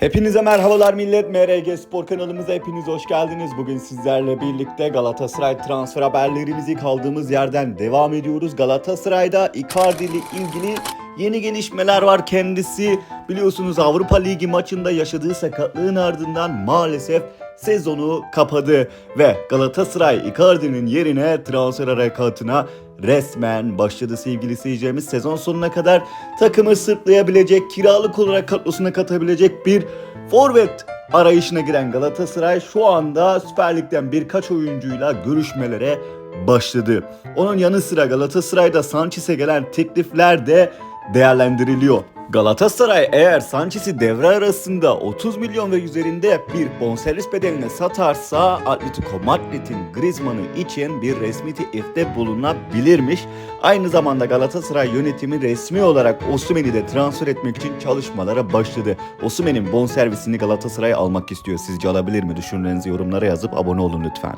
Hepinize merhabalar millet. MRG Spor kanalımıza hepiniz hoş geldiniz. Bugün sizlerle birlikte Galatasaray transfer haberlerimizi kaldığımız yerden devam ediyoruz. Galatasaray'da Icardi ile ilgili yeni gelişmeler var. Kendisi biliyorsunuz Avrupa Ligi maçında yaşadığı sakatlığın ardından maalesef sezonu kapadı ve Galatasaray Icardi'nin yerine transfer harekatına resmen başladı sevgili seyircilerimiz. Sezon sonuna kadar takımı sırtlayabilecek, kiralık olarak kadrosuna katabilecek bir forvet arayışına giren Galatasaray şu anda Süper Lig'den birkaç oyuncuyla görüşmelere başladı. Onun yanı sıra Galatasaray'da Sanchez'e gelen teklifler de değerlendiriliyor. Galatasaray eğer Sanchez'i devre arasında 30 milyon ve üzerinde bir bonservis bedeline satarsa Atletico Madrid'in Griezmann'ı için bir resmi teklifte bulunabilirmiş. Aynı zamanda Galatasaray yönetimi resmi olarak Osimhen'i de transfer etmek için çalışmalara başladı. Osimhen'in bonservisini Galatasaray almak istiyor. Sizce alabilir mi? Düşüncelerinizi yorumlara yazıp abone olun lütfen.